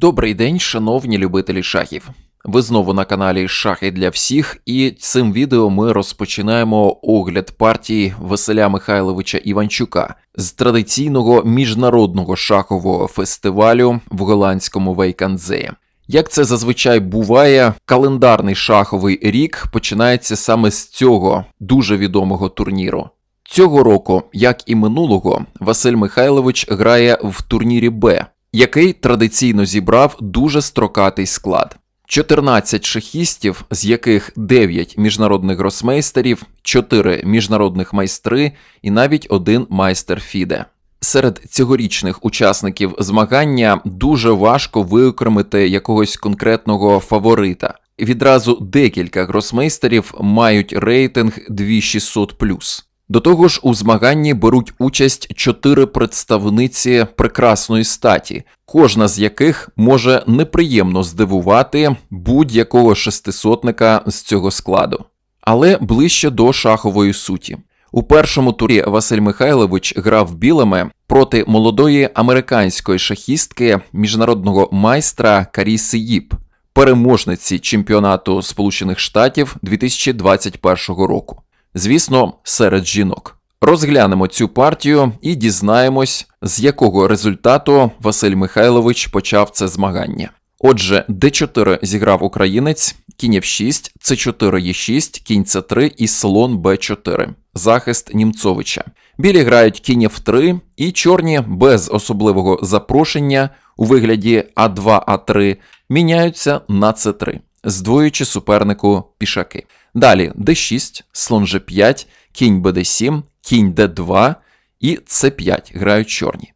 Добрий день, шановні любителі шахів. Ви знову на каналі Шахи для всіх, і цим відео ми розпочинаємо огляд партії Василя Михайловича Іванчука з традиційного міжнародного шахового фестивалю в голландському Вейканзеї. Як це зазвичай буває, календарний шаховий рік починається саме з цього дуже відомого турніру. Цього року, як і минулого, Василь Михайлович грає в турнірі Б, який традиційно зібрав дуже строкатий склад. 14 шахістів, з яких 9 міжнародних гросмейстерів, 4 міжнародних майстри і навіть один майстер Фіде. Серед цьогорічних учасників змагання дуже важко виокремити якогось конкретного фаворита. Відразу декілька гросмейстерів мають рейтинг 2600+. До того ж, у змаганні беруть участь чотири представниці прекрасної статі, кожна з яких може неприємно здивувати будь-якого шестисотника з цього складу. Але ближче до шахової суті. У першому турі Василь Михайлович грав білими проти молодої американської шахістки міжнародного майстра Каріси Їп, переможниці чемпіонату Сполучених Штатів 2021 року. Звісно, серед жінок. Розглянемо цю партію і дізнаємось, з якого результату Василь Михайлович почав це змагання. Отже, d4 зіграв українець, кінь f6, c4 e6, кінь c3 і слон b4. Захист Німцовича. Білі грають кінь f3, і чорні без особливого запрошення у вигляді А2А3 міняються на c3, здвоюючи супернику пішаки. Далі d6, слон g5, кінь bd7, кінь d2 і c5 грають чорні.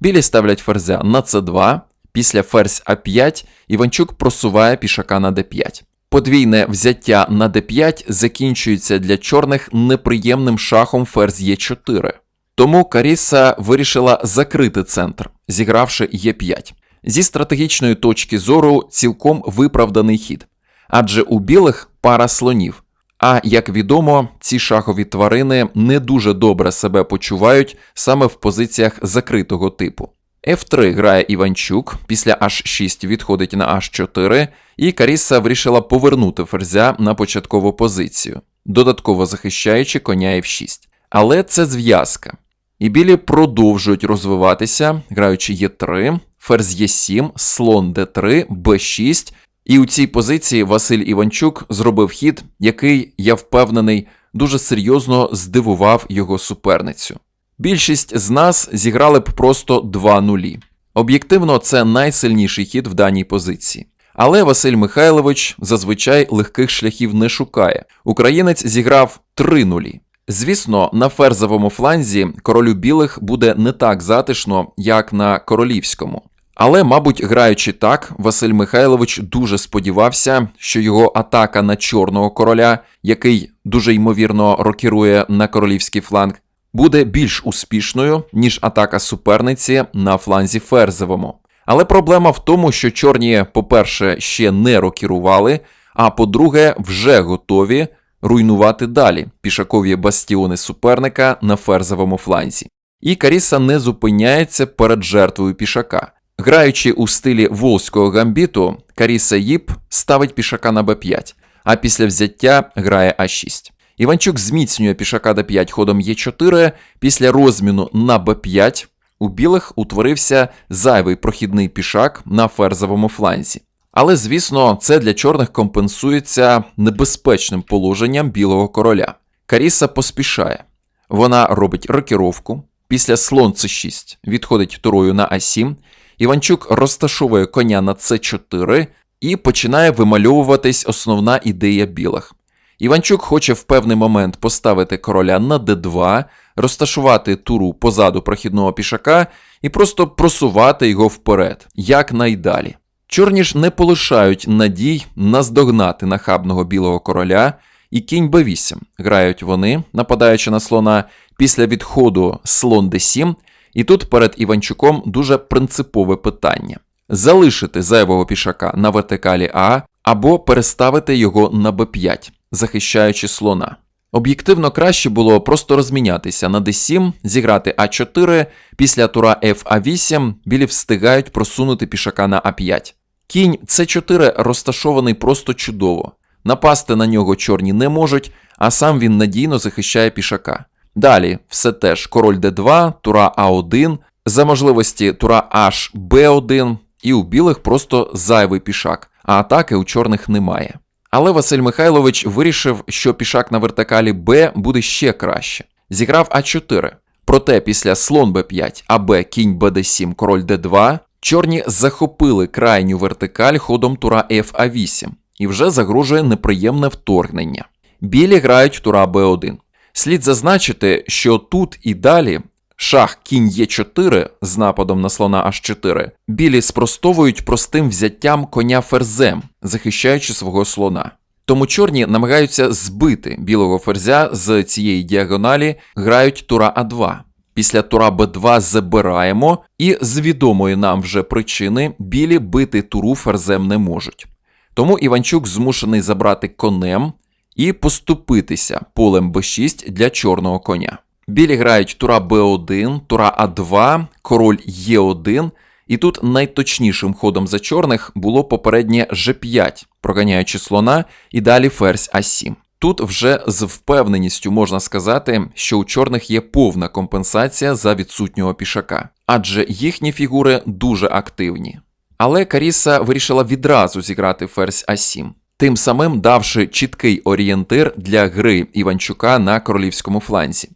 Білі ставлять ферзя на c2, після ферзь а5 Іванчук просуває пішака на d5. Подвійне взяття на d5 закінчується для чорних неприємним шахом ферзь e4. Тому Каріса вирішила закрити центр, зігравши e5. Зі стратегічної точки зору цілком виправданий хід, адже у білих пара слонів. А як відомо, ці шахові тварини не дуже добре себе почувають саме в позиціях закритого типу. F3 грає Іванчук, після H6 відходить на H4, і Каріса вирішила повернути ферзя на початкову позицію, додатково захищаючи коня F6. Але це зв'язка. І білі продовжують розвиватися, граючи Е3, ферзь Е7, слон Д3, Б6. І у цій позиції Василь Іванчук зробив хід, який, я впевнений, дуже серйозно здивував його суперницю. Більшість з нас зіграли б просто 2 нулі. Об'єктивно, це найсильніший хід в даній позиції. Але Василь Михайлович зазвичай легких шляхів не шукає. Українець зіграв 3 нулі. Звісно, на ферзовому фланзі королю білих буде не так затишно, як на королівському. Але, мабуть, граючи так, Василь Михайлович дуже сподівався, що його атака на чорного короля, який дуже ймовірно рокірує на королівський фланг, буде більш успішною, ніж атака суперниці на фланзі ферзовому. Але проблема в тому, що чорні, по-перше, ще не рокірували, а по-друге, вже готові руйнувати далі пішакові бастіони суперника на ферзовому фланзі. І Каріса не зупиняється перед жертвою пішака. Граючи у стилі волзького гамбіту, Каріса Їп ставить пішака на Б5, а після взяття грає А6. Іванчук зміцнює пішака d5 ходом Е4. Після розміну на Б5 у білих утворився зайвий прохідний пішак на ферзовому фланзі. Але, звісно, це для чорних компенсується небезпечним положенням білого короля. Каріса поспішає. Вона робить рокіровку. Після слон С6 відходить турою на А7. Іванчук розташовує коня на С4 і починає вимальовуватись основна ідея білих. Іванчук хоче в певний момент поставити короля на d2, розташувати туру позаду прохідного пішака і просто просувати його вперед, як найдалі. Чорні ж не полишають надій наздогнати нахабного білого короля, і кінь b8 грають вони, нападаючи на слона після відходу слон d7, і тут перед Іванчуком дуже принципове питання: залишити зайвого пішака на вертикалі А або переставити його на b5 захищаючи слона. Об'єктивно краще було просто розмінятися на d7, зіграти а4, після тура фа8 білі встигають просунути пішака на а5. Кінь c4 розташований просто чудово. Напасти на нього чорні не можуть, а сам він надійно захищає пішака. Далі все теж король d2, тура а1, за можливості тура аж b1, і у білих просто зайвий пішак, а атаки у чорних немає. Але Василь Михайлович вирішив, що пішак на вертикалі Б буде ще краще. Зіграв А4. Проте після слон Б5, АБ, кінь БД7, король Д2, чорні захопили крайню вертикаль ходом тура Фа8 і вже загрожує неприємне вторгнення. Білі грають тура Б1. Слід зазначити, що тут і далі шах кінь Е4 з нападом на слона H4 білі спростовують простим взяттям коня ферзем, захищаючи свого слона. Тому чорні намагаються збити білого ферзя з цієї діагоналі, грають тура А2. Після тура Б2 забираємо, і з відомої нам вже причини білі бити туру ферзем не можуть. Тому Іванчук змушений забрати конем і поступитися полем Б6 для чорного коня. Білі грають тура Б1, тура А2, король Е1, і тут найточнішим ходом за чорних було попереднє Ж5, проганяючи слона, і далі ферзь А7. Тут вже з впевненістю можна сказати, що у чорних є повна компенсація за відсутнього пішака, адже їхні фігури дуже активні. Але Каріса вирішила відразу зіграти ферзь А7, тим самим давши чіткий орієнтир для гри Іванчука на королівському фланзі.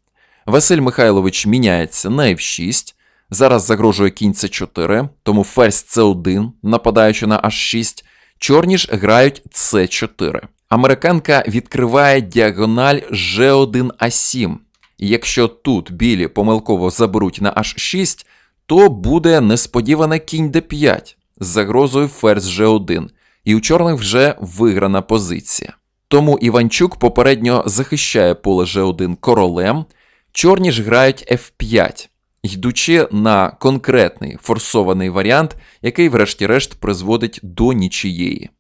Василь Михайлович міняється на F6. Зараз загрожує кінь С4, тому ферзь С1, нападаючи на H6. Чорні ж грають С4. Американка відкриває діагональ G1А7. І якщо тут білі помилково заберуть на H6, то буде несподіване кінь d5 з загрозою ферзь G1, і у чорних вже виграна позиція. Тому Іванчук попередньо захищає поле G1 королем. Чорні ж грають F5, йдучи на конкретний форсований варіант, який, врешті-решт, призводить до нічиєї.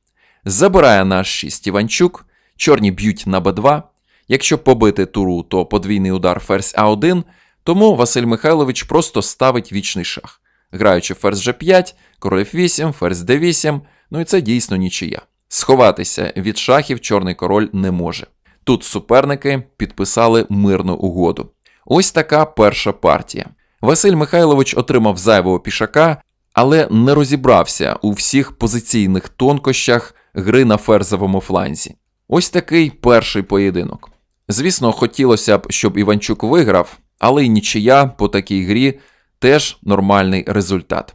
Забирає на H6 Іванчук, чорні б'ють на b2. Якщо побити туру, то подвійний удар ферзь А1, тому Василь Михайлович просто ставить вічний шах, граючи ферзь G5, король F8, ферзь D8, ну і це дійсно нічия. Сховатися від шахів чорний король не може. Тут суперники підписали мирну угоду. Ось така перша партія. Василь Михайлович отримав зайвого пішака, але не розібрався у всіх позиційних тонкощах гри на ферзовому фланзі. Ось такий перший поєдинок. Звісно, хотілося б, щоб Іванчук виграв, але й нічия по такій грі теж нормальний результат.